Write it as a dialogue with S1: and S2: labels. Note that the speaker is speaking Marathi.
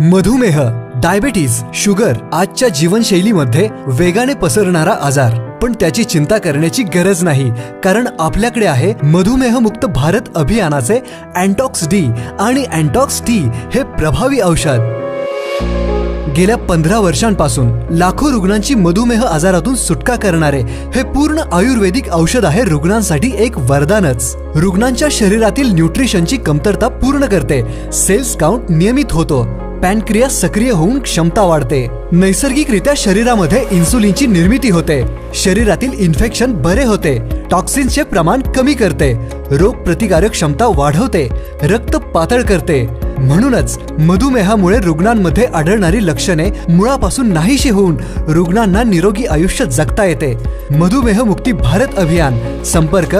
S1: मधुमेह डायबिटीज शुगर आजच्या जीवनशैलीमध्ये वेगाने पसरणारा आजार. पण त्याची चिंता करण्याची गरज नाही कारण आपल्याकडे आहे मधुमेहमुक्त भारत अभियानाचे अँटॉक्स डी आणि अँटॉक्स टी हे प्रभावी औषध. गेल्या पंधरा वर्षांपासून लाखो रुग्णांची मधुमेह आजारातून सुटका करणारे हे पूर्ण आयुर्वेदिक औषध आहे रुग्णांसाठी एक वरदानच. रुग्णांच्या शरीरातील न्यूट्रिशनची कमतरता पूर्ण करते. सेल्स काउंट नियमित होतो. पॅनक्रिया सक्रिय होऊन क्षमता वाढते. नैसर्गिकरित्या शरीरामध्ये इन्सुलिनची निर्मिती होते. शरीरातील इन्फेक्शन बरे होते. टॉक्सिन्सचे प्रमाण कमी करते. रोग प्रतिकारक क्षमता वाढवते. रक्त पातळ करते. म्हणूनच मधुमेहामुळे रुग्णांमध्ये आढळणारी लक्षणे मुळापासून नाहीशी होऊन रुग्णांना निरोगी आयुष्य जगता येते. मधुमेह मुक्ती भारत अभियान. संपर्क